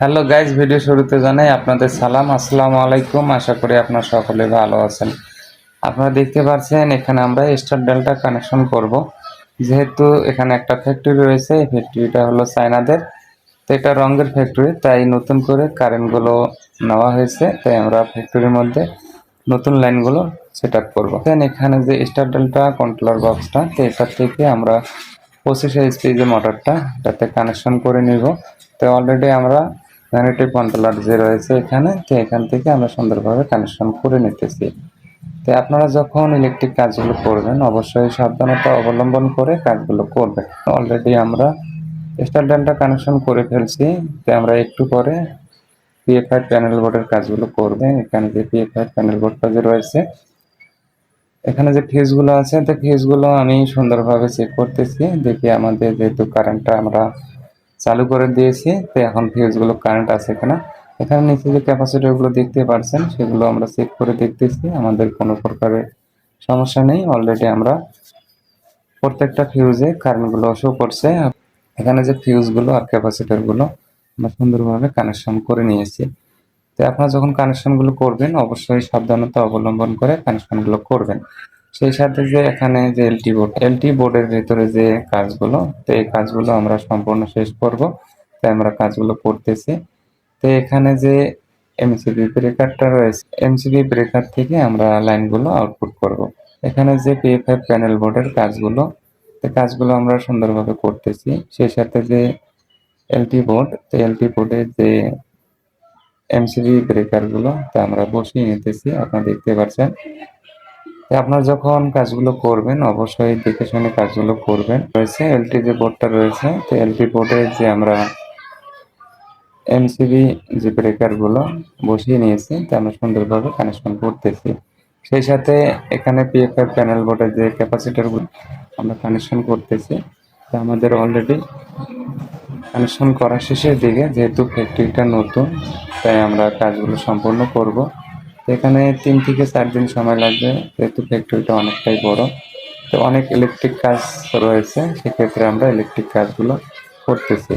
Hello guys video শুরুতে জানাই আপনাদের সালাম। আসসালামু আলাইকুম, আশা করি আপনারা সকলে ভালো আছেন। আপনারা দেখতে পাচ্ছেন, এখানে আমরা স্টার ডেল্টা কানেকশন করব। যেহেতু এখানে একটা ফ্যাক্টরি রয়েছে, এই ফ্যাক্টরিটা হলো চায়নাদের। তো এটা রঙের ফ্যাক্টরি তাই নতুন করে কারেন্টগুলো নেওয়া হয়েছে। তাই আমরা ফ্যাক্টরির মধ্যে নতুন লাইনগুলো সেট আপ করব। দেন এখানে যে স্টার ডেল্টা কন্ট্রোলার বক্সটা তো এটার থেকে আমরা পঁচিশ এইচপি যে মোটরটা এটাতে কানেকশন করে নিব। তো অলরেডি আমরা ভ্যানিটি কন্ট্রোলার যে রয়েছে এখানে, তো এখান থেকে আমরা সুন্দরভাবে কানেকশন করে নিতেছি। তো আপনারা যখন ইলেকট্রিক কাজগুলো করবেন, অবশ্যই সাবধানতা অবলম্বন করে কাজগুলো করবেন। অলরেডি আমরা স্টার ডেল্টা কানেকশন করে ফেলছি। তো আমরা একটু পরে পিএফআই প্যানেল বোর্ডের কাজগুলো করবে। এখানে যে পিএফআই প্যানেল বোর্ডটা যে রয়েছে, এখানে যে ফিউজগুলো আছে, তো ফিউজগুলো আমি সুন্দরভাবে চেক করতেছি। দেখি আমাদের যেহেতু কারেন্টটা আমরা চালু করে দিয়েছি। তো এখন ফিউজগুলো কারেন্ট আছে কিনা, এখানে নিচে যে ক্যাপাসিটরগুলো দেখতে পারছেন, সেগুলো আমরা চেক করে দেখতেছি। আমাদের কোনো প্রকারের সমস্যা নেই। অলরেডি আমরা প্রত্যেকটা ফিউজে কারেন্টগুলো শো করছে। এখানে যে ফিউজগুলো আর ক্যাপাসিটরগুলো আমরা সুন্দরভাবে কানেকশন করে নিয়েছি। তো আপনারা যখন কানেকশনগুলো করবেন, অবশ্যই সাবধানতা অবলম্বন করে কানেকশনগুলো করবেন। সেই সাথে যে এখানে যে এলটি বোর্ড এলটি বোর্ডের ভেতরে যে কাজগুলো, তো এই কাজগুলো আমরা সম্পূর্ণ শেষ করব। তাই আমরা কাজগুলো করতেছি। তো এখানে যে এমসিবি ব্রেকারটা রয়েছে এমসিবি ব্রেকার থেকে আমরা লাইনগুলো আউটপুট করব। এখানে যে পিএফআই প্যানেল বোর্ডের কাজগুলো, তো কাজগুলো আমরা সুন্দরভাবে করতেছি। সেই সাথে যে এলটি বোর্ড তো এলটি বোর্ডের যে এমসিবি ব্রেকারগুলো তা আমরা বসিয়ে নিতেছি। আপনারা দেখতে পাচ্ছেন। আপনারা যখন কাজগুলো করবেন, অবশ্যই দেখে শুনে কাজগুলো করবেন। রয়েছে এলটি যে বোর্ডটা রয়েছে, তো এলটি বোর্ডে যে আমরা এমসিবি যে ব্রেকারগুলো বসিয়ে নিয়েছি, তা আমরা সুন্দরভাবে কানেকশন করতেছি। সেই সাথে এখানে পিএফআই প্যানেল বোর্ডের যে ক্যাপাসিটারগুলো আমরা কানেকশন করতেছি। তা আমাদের অলরেডি কানেকশন করা শেষের দিকে, যেহেতু ফ্যাক্টরিটা নতুন, তাই আমরা কাজগুলো সম্পূর্ণ করব। এখানে তিন থেকে চার দিন সময় লাগবে, যেহেতু ফ্যাক্টরিটা অনেকটাই বড়। তো অনেক ইলেকট্রিক কাজ রয়েছে, সেক্ষেত্রে আমরা ইলেকট্রিক কাজগুলো করতেছি।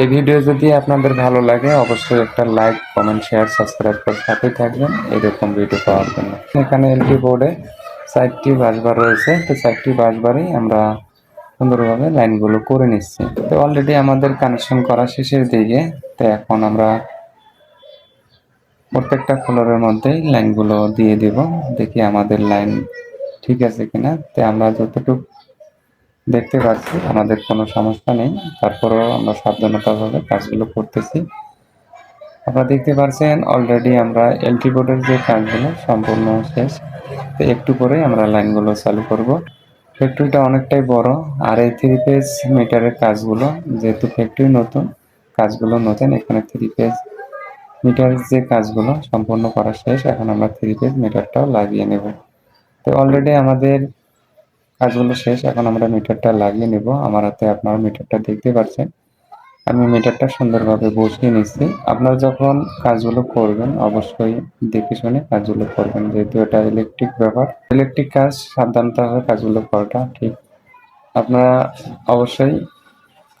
এই ভিডিও যদি আপনাদের ভালো লাগে, অবশ্যই একটা লাইক কমেন্ট শেয়ার সাবস্ক্রাইব করে সাথে থাকবেন। এরকম ভিডিও পাওয়ার জন্য। এখানে এলটি বোর্ডে চারটি বাসবার রয়েছে, তো চারটি বাসবারই আমরা সুন্দরভাবে লাইনগুলো করে নিচ্ছি। তো অলরেডি আমাদের কানেকশন করা শেষের দিকে, তো এখন আমরা প্রত্যেকটা ফ্লোরের মধ্যেই লাইনগুলো দিয়ে দিব। দেখি আমাদের লাইন ঠিক আছে কিনা। তো আমরা যতটুকু দেখতে পাচ্ছি, আমাদের কোনো সমস্যা নেই। তারপরেও আমরা সাবধানতাভাবে কাজগুলো করতেছি। আপনারা দেখতে পাচ্ছেন অলরেডি আমরা এলটি বোর্ডের যে কাজগুলো সম্পূর্ণ শেষ। তো একটু পরে আমরা লাইনগুলো চালু করব। ফ্যাক্টরিটা অনেকটাই বড়। আর এই থ্রি পেজ মিটারের কাজগুলো, যেহেতু ফ্যাক্টরি নতুন, কাজগুলো নতুন, এখানে থ্রি পেজ মিটারের যে কাজগুলো সম্পূর্ণ করা শেষ, এখন আমরা থ্রি পেজ মিটারটাও লাগিয়ে নেব। তো অলরেডি আমাদের কাজগুলো শেষ, এখন আমরা মিটারটা লাগিয়ে নেব। আমার হাতে আপনারা মিটারটা দেখতে পাচ্ছেন। আমি মিটারটা সুন্দরভাবে বসিয়ে নিচ্ছি। আপনারা যখন কাজগুলো করবেন, অবশ্যই দেখে শুনে কাজগুলো করবেন, যেহেতু এটা ইলেকট্রিক ব্যাপার। ইলেকট্রিক কাজ সাবধানতাভাবে কাজগুলো করাটা ঠিক। আপনারা অবশ্যই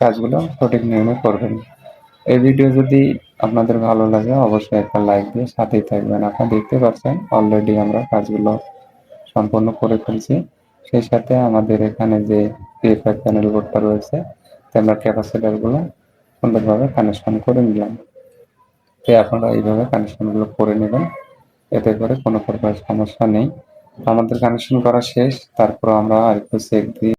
কাজগুলো সঠিক নিয়মে করবেন। এই ভিডিও যদি আপনাদের ভালো লাগে, অবশ্যই একটা লাইক দিয়ে সাথেই থাকবেন। আপনারা দেখতে পাচ্ছেন অলরেডি আমরা কাজগুলো সম্পন্ন করে ফেলছি। সেই সাথে আমাদের এখানে যে পিএফআই প্যানেল বোর্ডটা রয়েছে আমরা ক্যাপাসিটারগুলো সুন্দরভাবে কানেকশন করে নিলাম। তো আপনারা এইভাবে কানেকশনগুলো করে নেবেন, এতে করে কোনো প্রকার সমস্যা নেই। আমাদের কানেকশন করা শেষ, তারপর আমরা আরেকটু চেক দিয়ে